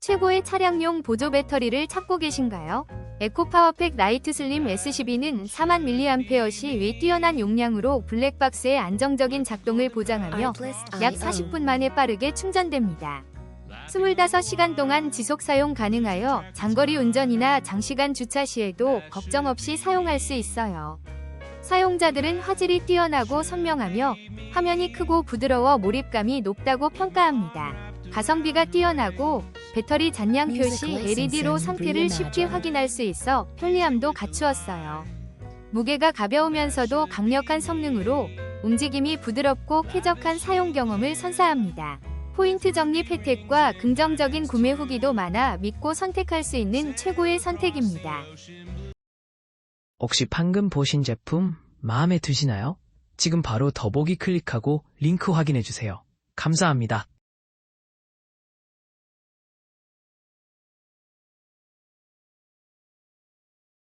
최고의 차량용 보조 배터리를 찾고 계신가요? 에코파워팩 나이트 슬림 S12는 4만 mAh 시 뛰어난 용량으로 블랙박스의 안정적인 작동을 보장하며 약 40분 만에 빠르게 충전됩니다. 25시간 동안 지속 사용 가능하여 장거리 운전이나 장시간 주차 시에도 걱정 없이 사용할 수 있어요. 사용자들은 화질이 뛰어나고 선명하며 화면이 크고 부드러워 몰입감이 높다고 평가합니다. 가성비가 뛰어나고 배터리 잔량 표시 LED로 상태를 쉽게 확인할 수 있어 편리함도 갖추었어요. 무게가 가벼우면서도 강력한 성능으로 움직임이 부드럽고 쾌적한 사용 경험을 선사합니다. 포인트 적립 혜택과 긍정적인 구매 후기도 많아 믿고 선택할 수 있는 최고의 선택입니다. 혹시 방금 보신 제품 마음에 드시나요? 지금 바로 더보기 클릭하고 링크 확인해 주세요. 감사합니다.